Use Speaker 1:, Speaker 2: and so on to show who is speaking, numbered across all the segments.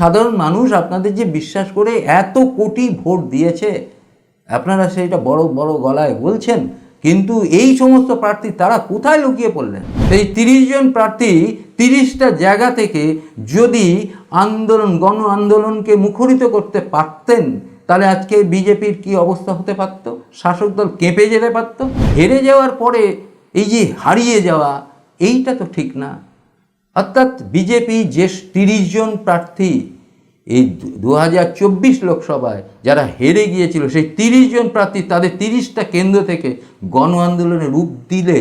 Speaker 1: সাধারণ মানুষ আপনাদের যে বিশ্বাস করে এত কোটি ভোট দিয়েছে, আপনারা সেইটা বড় বড় গলায় বলছেন, কিন্তু এই সমস্ত প্রার্থী তারা কোথায় লুকিয়ে পড়লেন? এই তিরিশ জন প্রার্থী তিরিশটা জায়গা থেকে যদি আন্দোলন, গণ আন্দোলনকে মুখরিত করতে পারতেন, তাহলে আজকে বিজেপির কি অবস্থা হতে পারত? শাসক দল কেঁপে যেতে পারত? হেরে যাওয়ার পরে এই যে হারিয়ে যাওয়া, এইটা তো ঠিক না। অর্থাৎ বিজেপি যে তিরিশ জন প্রার্থী এই দু হাজার চব্বিশ লোকসভায় যারা হেরে গিয়েছিল, সেই তিরিশ জন প্রার্থী তাদের তিরিশটা কেন্দ্র থেকে গণ আন্দোলনে রূপ দিলে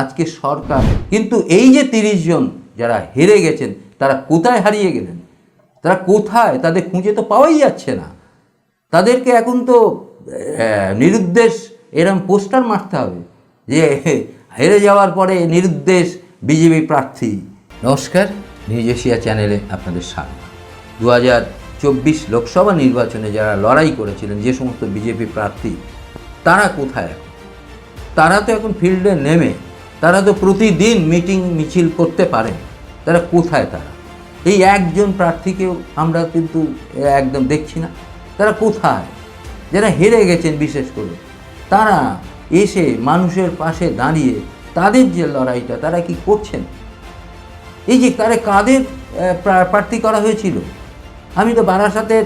Speaker 1: আজকে সরকার। কিন্তু এই যে তিরিশ জন যারা হেরে গেছেন, তারা কোথায় হারিয়ে গেলেন? তারা কোথায়? তাদের খুঁজে তো পাওয়াই যাচ্ছে না। তাদেরকে এখন তো নিরুদ্দেশ, এরম পোস্টার মারতে হবে যে, হেরে যাওয়ার পরে নিরুদ্দেশ বিজেপি প্রার্থী। নমস্কার, নিউজ এশিয়া চ্যানেলে আপনাদের স্বাগত। দু হাজার চব্বিশ লোকসভা নির্বাচনে যারা লড়াই করেছিলেন, যে সমস্ত বিজেপি প্রার্থী, তারা কোথায় এখন? তারা তো এখন ফিল্ডে নেমে, তারা তো প্রতিদিন মিটিং মিছিল করতে পারেন, তারা কোথায় তারা? এই একজন প্রার্থীকেও আমরা কিন্তু একদম দেখছি না। তারা কোথায়? যারা হেরে গেছেন বিশেষ করে, তারা এসে মানুষের পাশে দাঁড়িয়ে তাদের যে লড়াইটা, তারা কি করছেন? এই যে তারা কাদের প্রার্থী করা হয়েছিল? আমি তো বারাসাতের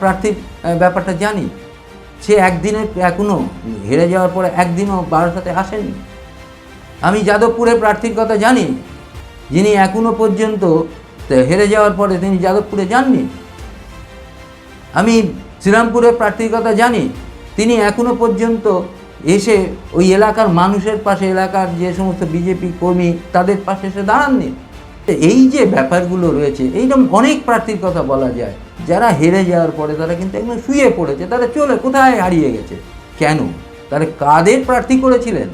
Speaker 1: প্রার্থীর ব্যাপারটা জানি। সে একদিনে এখনও হেরে যাওয়ার পরে একদিনও বারাসাতে আসেনি। আমি যাদবপুরের প্রার্থীর কথা জানি। যিনি এখনও পর্যন্ত হেরে যাওয়ার পরে তিনি যাদবপুরে যাননি। আমি শ্রীরামপুরের প্রার্থীর কথা জানি। তিনি এখনও পর্যন্ত এসে ওই এলাকার মানুষের পাশে, এলাকার যে সমস্ত বিজেপি কর্মী, তাদের পাশে এসে দাঁড়াননি। এই যে ব্যাপারগুলো রয়েছে এইরকম অনেক প্রার্থীর কথা বলা যায়। যারা হেরে যাওয়ার পরে তারা কিন্তু একদম শুয়ে পড়েছে, তারা চলে কোথায় হারিয়ে গেছে? কেন? তারা কাদের প্রার্থী করেছিলেন?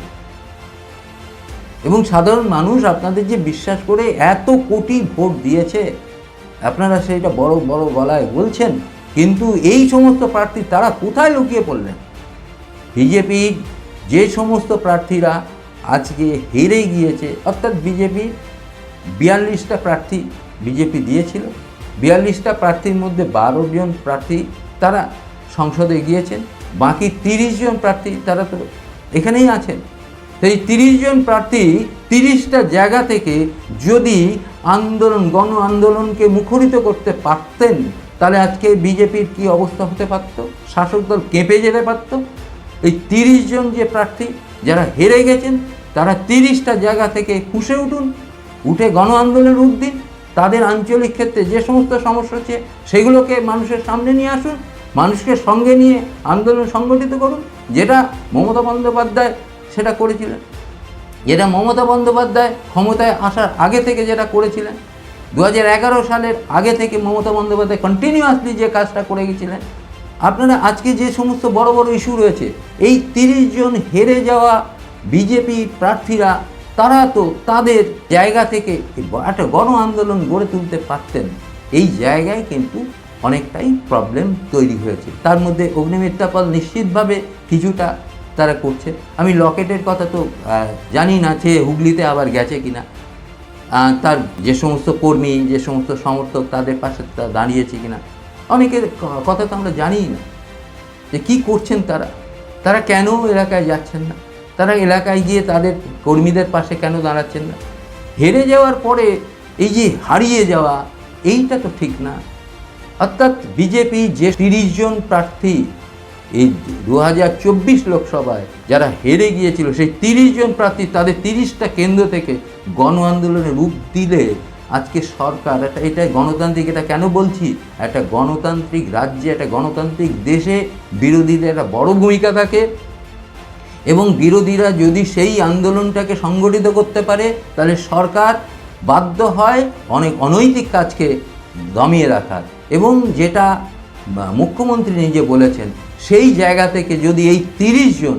Speaker 1: এবং সাধারণ মানুষ আপনাদের যে বিশ্বাস করে এত কোটি ভোট দিয়েছে, আপনারা সেটা বড় বড় গলায় বলছেন, কিন্তু এই সমস্ত প্রার্থী তারা কোথায় লুকিয়ে পড়লেন? বিজেপির যে সমস্ত প্রার্থীরা আজকে হেরে গিয়েছে, অর্থাৎ বিজেপির বিয়াল্লিশটা প্রার্থী বিজেপি দিয়েছিল। বিয়াল্লিশটা প্রার্থীর মধ্যে বারো জন প্রার্থী তারা সংসদে গিয়েছেন। বাকি তিরিশ জন প্রার্থী তারা তো এখানেই আছেন। এই তিরিশ জন প্রার্থী তিরিশটা জায়গা থেকে যদি আন্দোলন, গণ আন্দোলনকে মুখরিত করতে পারতেন, তাহলে আজকে বিজেপির কি অবস্থা হতে পারত? শাসক দল কেঁপে যেতে পারত? এই তিরিশ জন যে প্রার্থী যারা হেরে গেছেন, তারা তিরিশটা জায়গা থেকে ফুসে উঠুন। উঠে গণ আন্দোলনের রূপ দিন, তাদের আঞ্চলিক ক্ষেত্রে যে সমস্ত সমস্যা হচ্ছে, সেগুলোকে মানুষের সামনে নিয়ে আসুন, মানুষকে সঙ্গে নিয়ে আন্দোলন সংগঠিত করুন, যেটা মমতা বন্দ্যোপাধ্যায় সেটা করেছিলেন। যেটা মমতা বন্দ্যোপাধ্যায় ক্ষমতায় আসার আগে থেকে যেটা করেছিলেন দু হাজার এগারো সালের আগে থেকে মমতা বন্দ্যোপাধ্যায় কন্টিনিউয়াসলি যে কাজটা করে গেছিলেন, আপনারা আজকে যে সমস্ত বড় বড় ইস্যু রয়েছে, এই তিরিশ জন হেরে যাওয়া বিজেপি প্রার্থীরা তারা তো তাদের জায়গা থেকে একটা গণ আন্দোলন গড়ে তুলতে পারতেন। এই জায়গায় কিন্তু অনেকটাই প্রবলেম তৈরি হয়েছে। তার মধ্যে অগ্নিমিত্রা পাল নিশ্চিতভাবে কিছুটা তারা করছে। আমি লকেটের কথা তো জানি না যে হুগলিতে আবার গেছে কিনা। আহ, তার যে সমস্ত কর্মী যে সমস্ত সমর্থক তাদের পাশে তা দাঁড়িয়েছে কিনা। অনেকের কথা তো আমরা জানিই না যে কী করছেন তারা? তারা কেন এলাকায় যাচ্ছেন না? তারা এলাকায় গিয়ে তাদের কর্মীদের পাশে কেন দাঁড়াচ্ছেন না? হেরে যাওয়ার পরে এই যে হারিয়ে যাওয়া, এইটা তো ঠিক না। অর্থাৎ বিজেপি যে তিরিশ জন প্রার্থী এই দু হাজার চব্বিশ লোকসভায় যারা হেরে গিয়েছিল, সেই তিরিশ জন প্রার্থী তাদের তিরিশটা কেন্দ্র থেকে গণ আন্দোলনে রূপ দিলে আজকে সরকার, এটা এটা গণতান্ত্রিক, এটা কেন বলছি? একটা গণতান্ত্রিক রাজ্যে, একটা গণতান্ত্রিক দেশে বিরোধীদের একটা বড় ভূমিকা থাকে। এবং বিরোধীরা যদি সেই আন্দোলনটাকে সংগঠিত করতে পারে, তাহলে সরকার বাধ্য হয় অনেক অনৈতিক কাজকে দমিয়ে রাখার। এবং যেটা মুখ্যমন্ত্রী নিজে বলেছেন, সেই জায়গা থেকে যদি এই তিরিশ জন,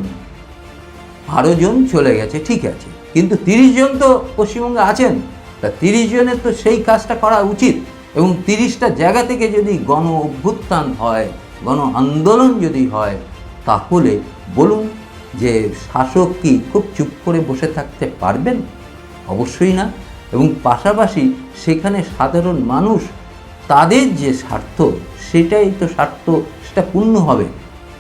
Speaker 1: বারো জন চলে গেছে, ঠিক আছে। কিন্তু তিরিশ জন তো পশ্চিমবঙ্গে আছেন, তা তিরিশ জনের তো সেই কাজটা করা উচিত। এবং তিরিশটা জায়গা থেকে যদি গণ অভ্যুত্থান হয়, গণ আন্দোলন যদি হয়, তাহলে বলুন যে শাসক কি খুব চুপ করে বসে থাকতে পারবেন? অবশ্যই না। এবং পাশাপাশি সেখানে সাধারণ মানুষ, তাদের যে স্বার্থ, সেটাই তো স্বার্থ, সেটা পূর্ণ হবে।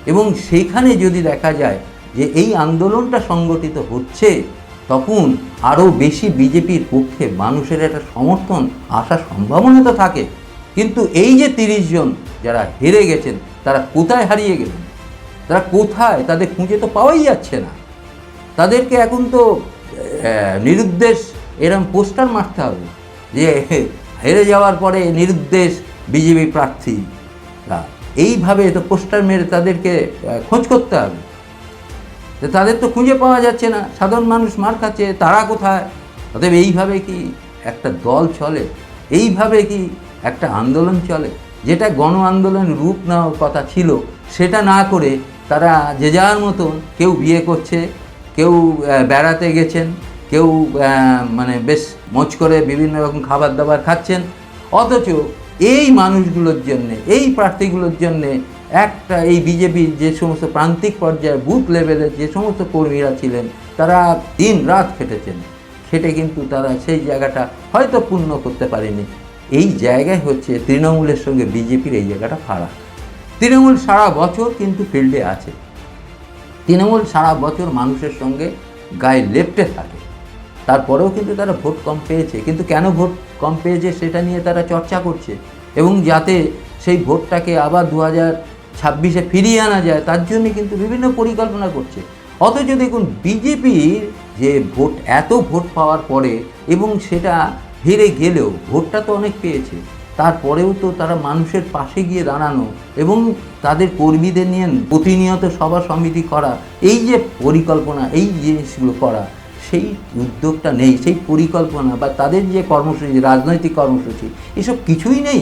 Speaker 1: এবং সেইখানে যদি দেখা যায় যে এই আন্দোলনটা সংগঠিত হচ্ছে, তখন আরও বেশি বিজেপির পক্ষে মানুষের একটা সমর্থন আসার সম্ভাবনা তো থাকে। কিন্তু এই যে তিরিশ জন যারা হেরে গেছেন, তারা কোথায় হারিয়ে গেলেন? তারা কোথায়? তাদের খুঁজে তো পাওয়াই যাচ্ছে না। তাদেরকে এখন তো নিরুদ্দেশ, এরম পোস্টার মারতে হবে যে, হেরে যাওয়ার পরে নিরুদ্দেশ বিজেপি প্রার্থী। এইভাবে তো পোস্টার মেরে তাদেরকে খোঁজ করতে হবে। তাদের তো খুঁজে পাওয়া যাচ্ছে না। সাধারণ মানুষ মার খাচ্ছে, তারা কোথায়? অতএব এইভাবে কি একটা দল চলে? এইভাবে কি একটা আন্দোলন চলে? যেটা গণ আন্দোলন রূপ নেওয়ার কথা ছিল, সেটা না করে তারা যে যার মতন কেউ বিয়ে করছে, কেউ বেড়াতে গেছেন, কেউ মানে বেশ মজ করে বিভিন্ন রকম খাবার দাবার খাচ্ছেন, অথচ এই মানুষগুলোর জন্যে, এই প্রার্থীগুলোর জন্যে একটা এই বিজেপির যে সমস্ত প্রান্তিক পর্যায়ে বুথ লেভেলের যে সমস্ত কর্মীরা ছিলেন, তারা দিন রাত খেটেছেন। খেটে কিন্তু তারা সেই জায়গাটা হয়তো পূর্ণ করতে পারেনি। এই জায়গায় হচ্ছে তৃণমূলের সঙ্গে বিজেপির এই জায়গাটা ফারাক। তৃণমূল সারা বছর কিন্তু ফিল্ডে আছে। তৃণমূল সারা বছর মানুষের সঙ্গে গায়ে লেপটে থাকে। তারপরেও কিন্তু তারা ভোট কম পেয়েছে। কিন্তু কেন ভোট কম পেয়েছে সেটা নিয়ে তারা চর্চা করছে। এবং যাতে সেই ভোটটাকে আবার দু হাজার ছাব্বিশে ফিরিয়ে আনা যায়, তার জন্য কিন্তু বিভিন্ন পরিকল্পনা করছে। অথচ দেখুন, বিজেপির যে ভোট, এত ভোট পাওয়ার পরে এবং সেটা হেরে গেলেও ভোটটা তো অনেক পেয়েছে। তারপরেও তো তারা মানুষের পাশে গিয়ে দাঁড়ানো এবং তাদের কর্মীদের নিয়ে প্রতিনিয়ত সভা সমিতি করা, এই যে পরিকল্পনা, এই জিনিসগুলো করা, সেই উদ্যোগটা নেই, সেই পরিকল্পনা বা তাদের যে কর্মসূচি রাজনৈতিক কর্মসূচি, এসব কিছুই নেই।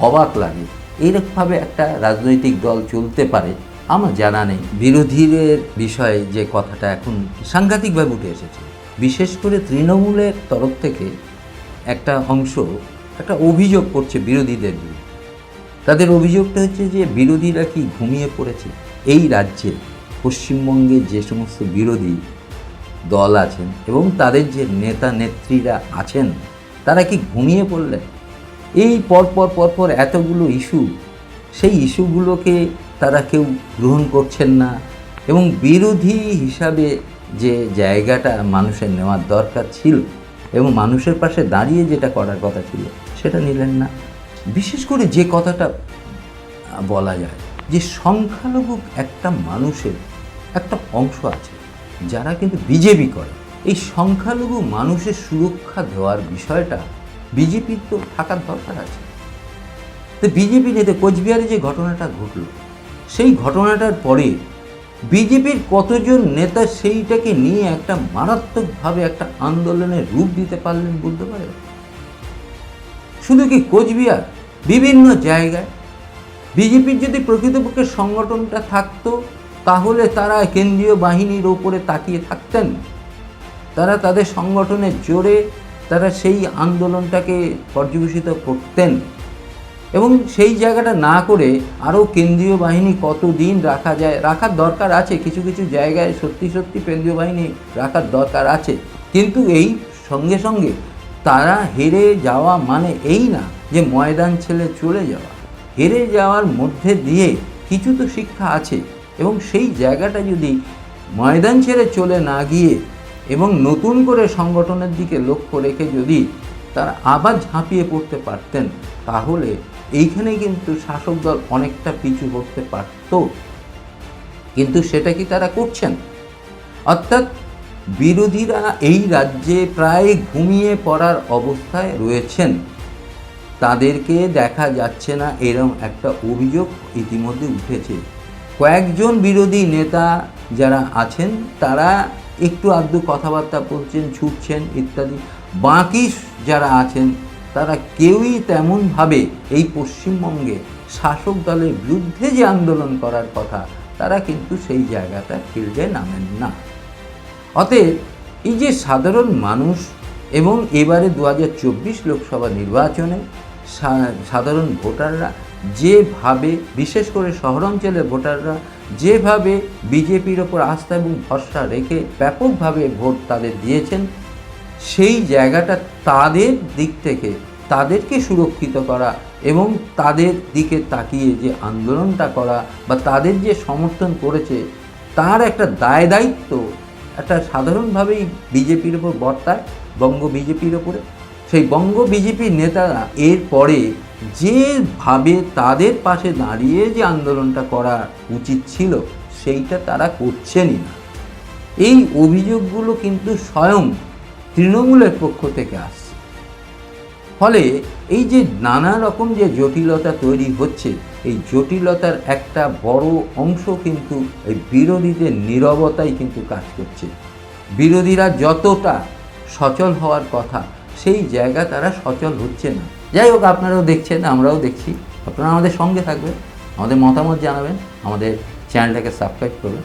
Speaker 1: অবাক লাগে। এইরকমভাবে একটা রাজনৈতিক দল চলতে পারে, আমার জানা নেই। বিরোধীদের বিষয়ে যে কথাটা এখন সাংঘাতিকভাবে উঠে এসেছে, বিশেষ করে তৃণমূলের তরফ থেকে একটা অংশ একটা অভিযোগ করছে বিরোধীদের বিরুদ্ধে তাদের অভিযোগটা হচ্ছে যে বিরোধীরা কি ঘুমিয়ে পড়েছে? এই রাজ্যে পশ্চিমবঙ্গে যে সমস্ত বিরোধী দল আছেন এবং তাদের যে নেতা নেত্রীরা আছেন, তারা কি ঘুমিয়ে পড়লেন? এই পরপর পরপর এতগুলো ইস্যু, সেই ইস্যুগুলোকে তারা কেউ গ্রহণ করছেন না এবং বিরোধী হিসাবে যে জায়গাটা মানুষের নেওয়ার দরকার ছিল এবং মানুষের পাশে দাঁড়িয়ে যেটা করার কথা ছিল, সেটা নিলেন না। বিশেষ করে যে কথাটা বলা যায় যে সংখ্যালঘু একটা মানুষের একটা অংশ আছে, যারা কিন্তু বিজেপি করে। এই সংখ্যালঘু মানুষের সুরক্ষা দেওয়ার বিষয়টা বিজেপির তো থাকার দরকার আছে। তো বিজেপি নেতা কোচবিহারে যে ঘটনাটা ঘটলো, সেই ঘটনাটার পরে বিজেপির কতজন নেতা সেইটাকে নিয়ে একটা মারাত্মকভাবে একটা আন্দোলনের রূপ দিতে পারলেন বলতে পারে? শুধু কি কোচবিহার? বিভিন্ন জায়গায়। বিজেপির যদি প্রকৃতপক্ষে সংগঠনটা থাকতো, তাহলে তারা কেন্দ্রীয় বাহিনীর ওপরে তাকিয়ে থাকতেন। তারা তাদের সংগঠনের জোরে তারা সেই আন্দোলনটাকে পর্যবেসিত করতেন। এবং সেই জায়গাটা না করে আরও কেন্দ্রীয় বাহিনী কতদিন রাখা যায়, রাখার দরকার আছে? কিছু কিছু জায়গায় সত্যি সত্যি কেন্দ্রীয় বাহিনী রাখার দরকার আছে। কিন্তু এই সঙ্গে সঙ্গে তারা হেরে যাওয়া মানে এই না যে ময়দান ছেলে চলে যাওয়া। হেরে যাওয়ার মধ্যে দিয়ে কিছু তো শিক্ষা আছে এবং সেই জায়গাটা যদি ময়দান ছেড়ে চলে না গিয়ে এবং নতুন করে সংগঠনের দিকে লক্ষ্য রেখে যদি তারা আবার ঝাঁপিয়ে পড়তে পারতেন, তাহলে এইখানে কিন্তু শাসক দল অনেকটা পিছু করতে পারত। কিন্তু সেটা কি তারা করছেন? অর্থাৎ বিরোধীরা এই রাজ্যে প্রায় ঘুমিয়ে পড়ার অবস্থায় রয়েছেন। তাদেরকে দেখা যাচ্ছে না এরম একটা অভিযোগ ইতিমধ্যে উঠেছে। কয়েকজন বিরোধী নেতা যারা আছেন, তারা একটু আধটু কথাবার্তা বলছেন, ছুটছেন ইত্যাদি। বাকি যারা আছেন তারা কেউই তেমনভাবে এই পশ্চিমবঙ্গে শাসক দলের বিরুদ্ধে যে আন্দোলন করার কথা, তারা কিন্তু সেই জায়গাটা ফিল্ডে নামেন না। অতএব এই যে সাধারণ মানুষ এবং এবারে দু হাজার চব্বিশ লোকসভা নির্বাচনে সাধারণ ভোটাররা যেভাবে, বিশেষ করে শহরাঞ্চলের ভোটাররা যেভাবে বিজেপির ওপর আস্থা এবং ভরসা রেখে ব্যাপকভাবে ভোট তাদের দিয়েছেন সেই জায়গাটা তাদের দিক থেকে তাদেরকে সুরক্ষিত করা এবং তাদের দিকে তাকিয়ে যে আন্দোলনটা করা বা তাদের যে সমর্থন করেছে, তার একটা দায় দায়িত্ব একটা সাধারণভাবেই বিজেপির ওপর বর্তায়, বঙ্গ বিজেপির ওপরে। সেই বঙ্গ বিজেপির নেতারা এরপরে যেভাবে তাদের পাশে দাঁড়িয়ে যে আন্দোলনটা করা উচিত ছিল, সেইটা তারা করছেনই না। এই অভিযোগগুলো কিন্তু স্বয়ং তৃণমূলের পক্ষ থেকে আসছে। ফলে এই যে নানা রকম যে জটিলতা তৈরি হচ্ছে, এই জটিলতার একটা বড় অংশ কিন্তু এই বিরোধীদের নীরবতাই কিন্তু কাজ করছে। বিরোধীরা যতটা সচল হওয়ার কথা, সেই জায়গা তারা সচল হচ্ছে না। যাই হোক, আপনারাও দেখছেন, আমরাও দেখছি। আপনারা আমাদের সঙ্গে থাকবেন, আমাদের মতামত জানাবেন, আমাদের চ্যানেলটাকে সাবস্ক্রাইব করবেন।